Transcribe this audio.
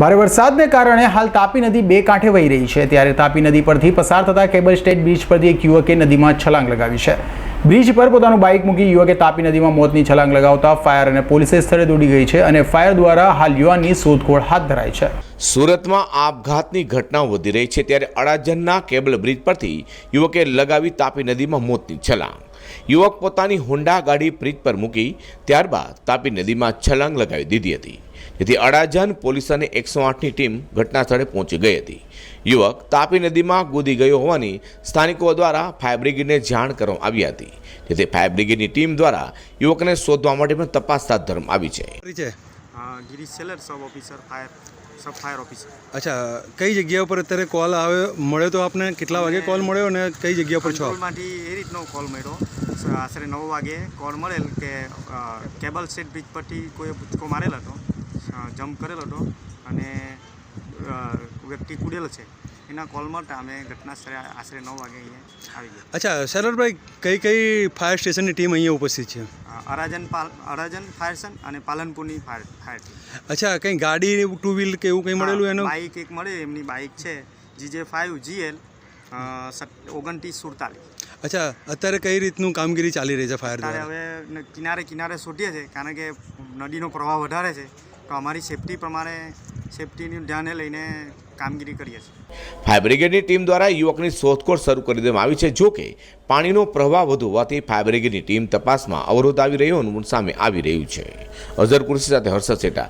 ભારે વરસાદને કારણે હાલ તાપી નદી બે કાંઠે વહી રહી છે. ત્યારે તાપી નદી પરથી પસાર થતા કેબલ સ્ટેટ બ્રિજ પરથી એક યુવકે નદીમાં છલાંગ લગાવી છે. બ્રિજ પર પોતાનું બાઇક મૂકી યુવકે તાપી નદીમાં મોતની છલાંગ લગાવતા ફાયર અને પોલીસે સ્થળે દોડી ગઈ છે અને ફાયર દ્વારા હાલ યુવાનની શોધખોળ હાથ ધરાઈ છે. સુરતમાં આપઘાતની ઘટનાઓ વધી રહી છે ત્યારે અડાજણના કેબલ બ્રિજ પરથી યુવકે લગાવી તાપી નદીમાં મોતની છલાંગ. યુવક પોતાની હોન્ડા ગાડી બ્રિજ પર મૂકી ત્યારબાદ તાપી નદીમાં છલાંગ લગાવી દીધી હતી. જેથી અડાજણ પોલીસ અને એકસો આઠની ટીમ ઘટના સ્થળે પહોંચી ગઈ હતી. યુવક તાપી નદીમાં કૂદી ગયો હોવાની સ્થાનિકો દ્વારા ફાયર બ્રિગેડને જાણ કરવામાં આવી હતી. જેથી ફાયર બ્રિગેડની ટીમ દ્વારા યુવકને શોધવા માટે પણ તપાસ હાથ ધરવામાં આવી છે. Girish seller sub officer fire sub fire officer અચ્છા કઈ જગ્યા ઉપર અત્યારે કોલ આવે મળ્યો તો આપને? કેટલા વાગે કોલ મળ્યો અને કઈ જગ્યા પર છો માંથી એ રીતનો કોલ મળ્યો. આશરે નવ વાગે કોલ મળેલ કે કેબલ સેટ બ્રિજ પરથી કોઈ ભૂચકો મારેલ હતો. જમ્પ કરેલો હતો અને વ્યક્તિ કુડેલો છે. એના કોલ મળતા અમે ઘટના સ્થળે આશરે નવ વાગે અહીંયા આવી ગયા. અચ્છા સરળભાઈ કઈ કઈ ફાયર સ્ટેશનની ટીમ અહીંયા ઉપસ્થિત છે? અરાજન પાલ અરાજન ફાયર સ્ટેશન અને પાલનપુરની ફાયર ફાયર ટીમ. અચ્છા કંઈ ગાડી ટુ વ્હીલ કે એવું કંઈ મળેલું એનું? બાઇક એક મળે એમની બાઇક છે. જીજે ફાઇવ જીએલ ઓગણત્રીસ સુડતાલીસ. અચ્છા અત્યારે કઈ રીતનું કામગીરી ચાલી રહી છે ફાયર હવે કિનારે કિનારે શોધીએ છીએ કારણ કે નદીનો પ્રવાહ વધારે છે. તો અમારી સેફટી પ્રમાણે સેફટીનું ધ્યાને લઈને કામગીરી કરીએ છીએ. ફાયર બ્રિગેડની ટીમ દ્વારા યુવકની શોધખોળ શરૂ કરી દેવામાં આવી છે. જો કે પાણીનો પ્રવાહ વધુ હોવાથી ફાયર બ્રિગેડની ટીમ તપાસમાં અવરોધ આવી રહ્યો હોવાનું સામે આવી રહ્યું છે. અઝર કુર્સી સાથે હર્ષદ શેઠા